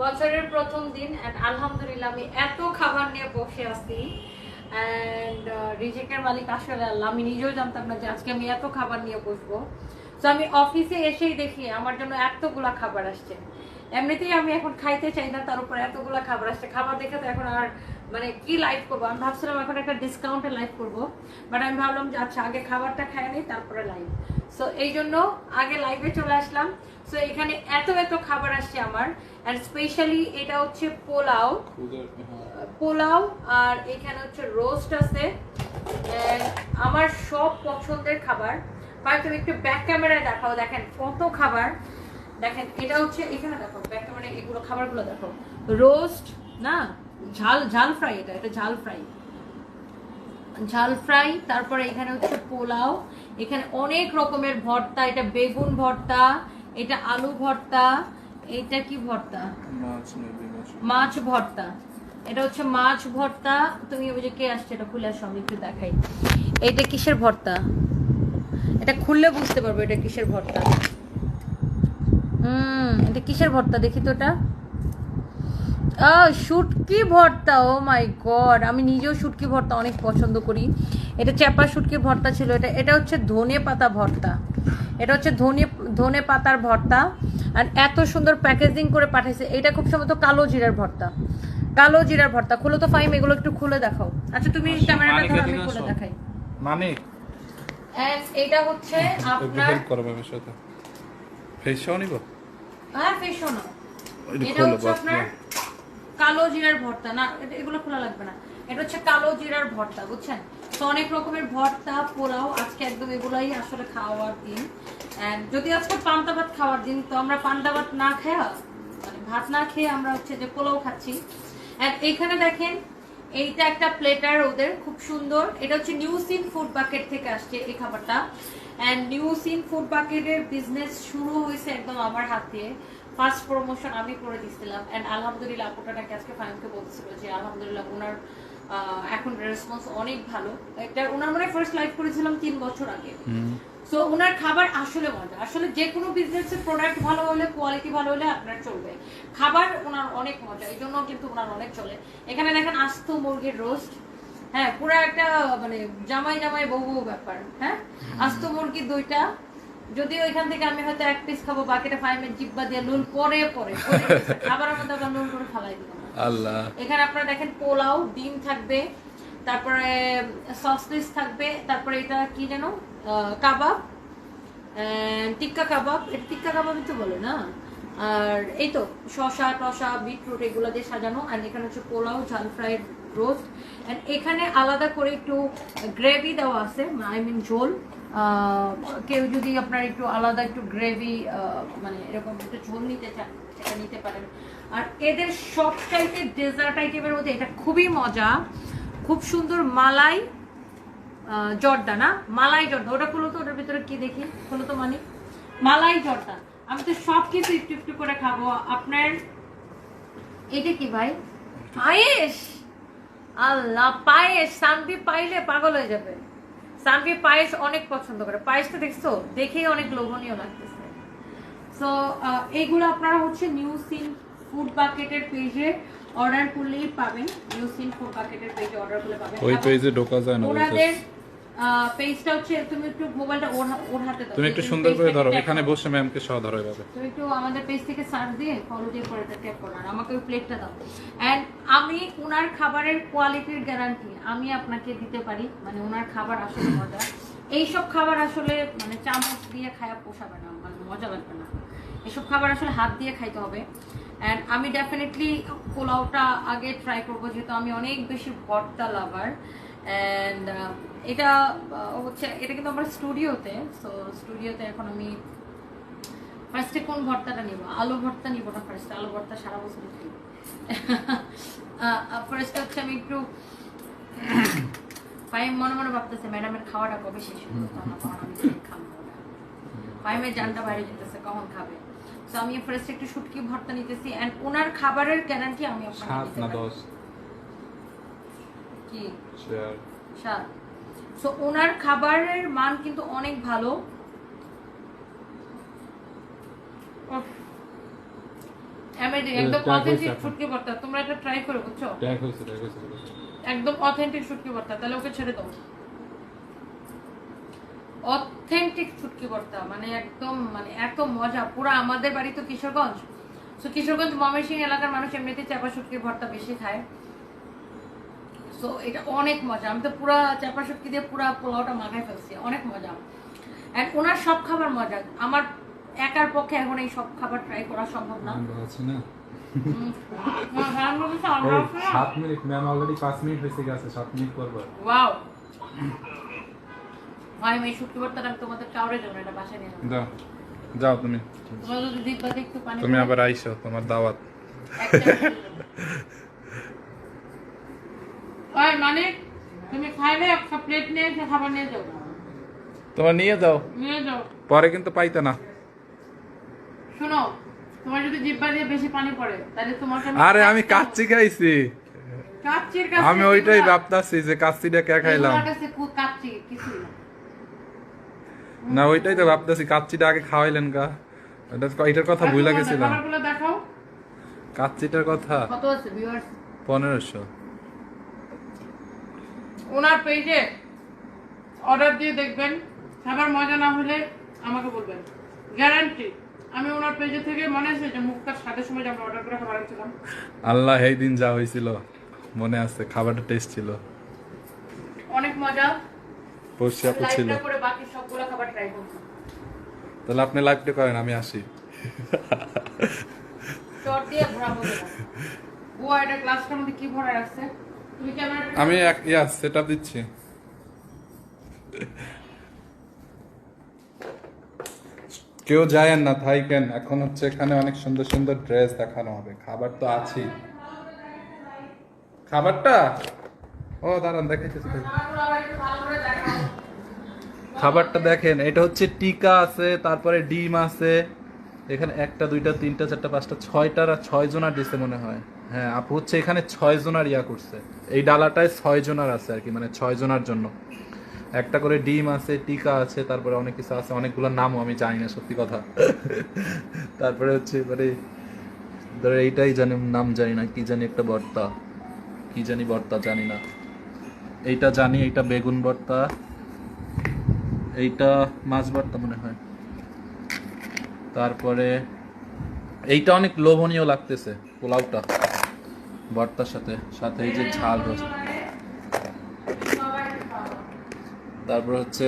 বছরের প্রথম দিন অ্যান্ড আলহামদুলিল্লাহ আমি এত খাবার নিয়ে বসে আছি। অ্যান্ড রিজেকের মালিক আসলে আল্লাহ, আমি নিজেও জানতাম না যে আজকে আমি এত খাবার নিয়ে বসবো। তো আমি অফিসে এসেই দেখি আমার জন্য এতগুলা খাবার আসছে। এমনিতেই আমি এখন খাইতে চাই না, তার উপর এতগুলা খাবার আসছে। খাবার দেখে তো এখন আর মানে কি লাইভ করব? আমি ভাবছিলাম এখন একটা ডিসকাউন্টে লাইভ করব। বাট আমি ভাবলাম যে আচ্ছা আগে খাবারটা খাই নেই তারপরে লাইভ সো এই জন্য আগে লাইভে চলে আসলাম। সো এখানে এত এত খাবার আসছে আমার। অ্যান্ড স্পেশালি এটা হচ্ছে পোলাও। পোলাও আর এখানে হচ্ছে রোস্ট আছে। আমার সব পছন্দের খাবার। একটু ব্যাক ক্যামেরায় দেখাও। দেখেন কত খাবার। দেখেন, এটা হচ্ছে এখানে দেখো ব্যাক ক্যামেরায় এগুলো খাবারগুলো দেখো। রোস্ট না, ঝাল ঝাল ফ্রাই এটা এটা ঝাল ফ্রাই ঝাল ফ্রাই তারপরে এখানে হচ্ছে পোলাও। এখানে অনেক রকমের ভর্তা এটা বেগুন ভর্তা এটা আলু ভর্তা এটা কি ভর্তা? মাছ ভর্তা। এটা হচ্ছে মাছ ভর্তা। তুমি ওই যে কে আসছে এটা খুলে আসো আমি একটু দেখাই। এটা কিসের ভর্তা? এটা খুললে বুঝতে পারব এটা কিসের ভর্তা। হুম এটা কিসের ভর্তা? দেখি তো এটা। শুটকি ভর্তা ও মাই গড। আমি নিজেও শুটকি ভর্তা অনেক পছন্দ করি। এটা চ্যাপা শুটকি ভর্তা ছিল এটা এটা হচ্ছে ধনে পাতা ভর্তা। এটা হচ্ছে ধনে ধনে পাতার ভর্তা। আর এত সুন্দর প্যাকেজিং করে পাঠাইছে এটা খুব সম্ভবত কালো জিরার ভর্তা। কালো জিরার ভর্তা খুলে তো ফাইম এগুলো একটু খুলে দেখাও। আচ্ছা তুমি ক্যামেরাটা ধরো আমি খুলে দেখাই। মানে এটা হচ্ছে আপনার হেল্প করো আমার সাথে। ফেসও নিব? হ্যাঁ ফেসো না। এটা হচ্ছে আপনার কালো জিরার ভর্তা না এটা- এগুলো খোলা লাগবে না। এটা হচ্ছে কালো জিরার ভর্তা বুঝছেন? তো অনেক রকমের ভর্তা, পোলাও, আজকে একদম এগুলাই আসলে খাওয়ার দিন। যদি আজকে পান্তা ভাত খাওয়ার দিন, তো আমরা পান্তা ভাত না খেয়ে মানে ভাত না খেয়ে আমরা হচ্ছে যে পোলাও খাচ্ছি। এইখানে দেখেন, এইটা একটা প্লেটার ওদের, খুব সুন্দর। এটা হচ্ছে নিউ সিন ফুড বাকেট থেকে আসছে এই খাবারটা। অ্যান্ড নিউ সিন ফুড বাকেটের বিজনেস শুরু হয়েছে একদম আমার হাত। ফার্স্ট প্রমোশন আমি করে দিচ্ছিলাম অ্যান্ড আলহামদুলিল্লাহ, আপুটা নাকি আজকে ফাইনকে বলছিল যে আলহামদুলিল্লাহ, ওনার এখন রেসপন্স অনেক ভালো। এটা ওনার মানে ফার্স্ট লাইভ করেছিলাম তিন বছর আগে। সো ওনার খাবার আসলে মজা। আসলে যে কোনো বিজনেসের প্রোডাক্ট ভালো হলে কোয়ালিটি ভালো হলে আপনার চলবে। খাবার ওনার অনেক মজা এই জন্য কিন্তু ওনার অনেক চলে। এখানে দেখেন আস্ত মুরগির রোস্ট হ্যাঁ পুরো একটা মানে জামাই জামাই বউ বউ ব্যাপার হ্যাঁ? আস্ত মুরগির দুইটা যদিও এখান থেকে আমি হয়তো এক পিস খাব বাকিটা ফাইমের জিব্বা দিয়ে নুন পরে পরে আবার নুন করে ফালাই দিব আল্লাহ। এখানে আপনারা দেখেন পোলাও ডিম থাকবে তারপরে সসপিস থাকবে তারপরে এটা কি যেন কাবাব টিক্কা কাবাব। এটা টিক্কা কাবাবই তো বলে না? আর এই তো শসা টসা বিটরুট এগুলো দিয়ে সাজানো। আর এখানে হচ্ছে পোলাও ঝাল ফ্রাইড রোস্ট এখানে আলাদা করে একটু গ্রেভি দেওয়া আছে আই মিন ঝোল। আহ, কেউ যদি আপনার একটু আলাদা একটু গ্রেভি মানে এরকম একটু ঝোল নিতে চান, সেটা নিতে পারেন। আর এদের সব টাইপের ডেজার্ট আইটেমের মধ্যে এটা খুবই মজা। খুব সুন্দর মালাই জর্দা, না? মালাই জর্দা। ওটা খুলো তো, ওটার ভিতরে কি দেখি? খুলো তো মানে মালাই জর্দা। আমি তো সব কিছু একটু একটু করে খাব। আপনার, এটা কি ভাই? পায়েস? আল্লাহ, পায়েস। শান্তি পাইলে পাগল হয়ে যাবে। শান্তি পায়েস অনেক পছন্দ করে। পায়েসটা দেখছ? দেখেই অনেক লোভনীয় লাগতেছে। সো এইগুলো আপনারা হচ্ছে নিউ সিন ফুড বাকেটের পেজে অর্ডার করলেই পাবেন। নিউ সিন ফুড বাকেটের পেজে অর্ডার করলে পাবেন। ওই পেজে ঢোকা যায় না ওনাদের পেজটা হচ্ছে তুমি একটু মোবাইলটা ওর ওর হাতে দাও তুমি একটু সুন্দর করে ধরো এখানে বসে ম্যামকে সহ ধরো এভাবে। তুমি একটু আমাদের পেজ থেকে সার্চ দিয়ে ফলো দিয়ে পরে ট্যাপ করো আর আমাকে ওই প্লেটটা দাও। অ্যান্ড আমি ওনার খাবারের কোয়ালিটির গ্যারান্টি আমি আপনাকে দিতে পারি মানে ওনার খাবার আসলে মজা। এইসব খাবার আসলে মানে চামচ দিয়ে খায়া পোষাবে না মানে মজা লাগবে না। এসব খাবার আসলে হাত দিয়ে খাইতে হবে। অ্যান্ড আমি ডেফিনেটলি পোলাওটা আগে ট্রাই করব যেহেতু আমি অনেক বেশি ভর্তা লাভার অ্যান্ড এটা হচ্ছে এটা কিন্তু আমার স্টুডিওতে সো স্টুডিওতে এখন আমি ফার্স্টে কোন ভর্তাটা নিব? আলু ভর্তা নিব না ফার্স্টে আলু ভর্তা সারা বছর ফার্স্টে হচ্ছে আমি একটু ফাইম মনে মনে ভাবতেছে ম্যাডামের খাওয়াটা কবে শেষ হবে তখন তখন আমি খাব না। ফাইমের জানটা বাইরে যেতেছে কখন খাবে? তো আমি ফার্স্ট একটু শুটকি ভর্তা নিতেছি এন্ড ওনার খাবারের গ্যারান্টি আমি আপনাকে দিতে পারি। কি? সাত। সো ওনার খাবারের মান কিন্তু অনেক ভালো। উফ। একদম অথেন্টিক এখন। ভর্তা। তোমরা এটা ট্রাই করো বুঝছ? ট্যাগ হয়েছে ট্যাগ হয়েছে একদম অথেন্টিক শুটকি ভর্তা। তাহলে ওকে ছেড়ে দাও। অথেন্টিক ভর্তা মানে একদম মানে এত মজা। পুরো আমাদের বাড়ি তো কিশোরগঞ্জ। ময়মনসিংহ এলাকার মানুষ এমনিতে চাপা শুটকির ভর্তা বেশি খায়। সো এটা অনেক মজা। আমি তো পুরা চাপা শুটকি দিয়ে পুরা পোলাওটা মাখাই ফেলছি। অনেক মজা। অ্যান্ড ওনার সব খাবার মজা। আমার একার পক্ষে এখন এই সব খাবার ট্রাই করা সম্ভব না। আছি না। হ্যাঁ, না। সাত মিনিট। ম্যাম অলরেডি পাঁচ মিনিট হয়েছে গেছে। সাত মিনিট করব ওয়াও ভাই আমি এই শুটকি ভর্তাটা আমি তোমাদের কাউরে দেবো এটা বাসায় নিয়ে যাব। যাও তুমি। তুমি আবার আইসো তোমার দাওয়াত। মানিক তুমি খাইলে একটা প্লেট নিয়ে এসে খাবার নিয়ে যাও। তোমার নিয়ে যাও? নিয়ে যাও। পরে কিন্তু পাইতে না। শোনো তোমার যদি জিব্বা দিয়ে বেশি পানি পড়ে তাহলে আরে আমি কাচ্চি খাইছি। কাচ্চির কাছে আমি ওইটাই ভাবতাছি যে কাচ্চিটা কে খাইলাম। এগুলোর কাছে কাচ্চি কিছু না। না ওইটাই তো ভাবতাছি কাচ্চিটা আগে খাওয়াইলেন গা। এটা- এটার কথা ভুলে গেছিলাম। কাচ্চিটার কথা? কত আছে ভিউয়ার্স পনেরোশো। ওনার পেজে অর্ডার দিয়ে দেখবেন। খাবার মজা না হলে আমাকে বলবেন। গ্যারান্টি আমি ওনার পেজে থেকে মনে আছে যে মুখটার সাথে সময় যে আমরা অর্ডার করে খাবার আনছিলাম আল্লাহ এই দিন যা হয়েছিল মনে আছে খাবারটা টেস্ট ছিল। অনেক মজা। আপু ছিল। করে বাকি সবগুলো খাবার ট্রাই করছি তাহলে আপনি লাইভটা করেন আমি আসি। চট দিয়ে ভরা মজা ও এটা গ্লাসটার মধ্যে কি ভরা রাখছে আমি এক, ইয়া সেট আপ দিচ্ছি। কেউ যায় না, থাইকেন। এখন হচ্ছে এখানে অনেক সুন্দর সুন্দর ড্রেস দেখানো হবে। খাবার তো আছেই। খাবারটা? ও, দাঁড়ান। ভালো খাবারটা দেখেন, এটা হচ্ছে টিকা আছে, তারপরে ডিম আছে। এখানে একটা, দুইটা, তিনটা, চারটা, পাঁচটা, ছয়টার আর ছয় জনার দিছে মনে হয়। হ্যাঁ আপু হচ্ছে এখানে ছয় জনার ইয়া করছে। এই ডালাটায় ছয় জনার আছে আর কি মানে ছয় জনার জন্য। একটা করে ডিম আছে, টিকা আছে, তারপরে অনেক কিছু আছে, অনেকগুলো নামও আমি জানি না, সত্যি কথা। তারপরে হচ্ছে মানে ধরো এইটাই জানি, নাম জানি না, কি জানি একটা ভর্তা কি জানি ভর্তা জানি না। এইটা জানি, এইটা বেগুন ভর্তা এইটা মাছ ভর্তা মনে হয়। তারপরে এইটা অনেক লোভনীয় লাগতেছে, পোলাওটা। ভর্তার সাথে সাথে এই যে ঝাল রয়েছে তারপর হচ্ছে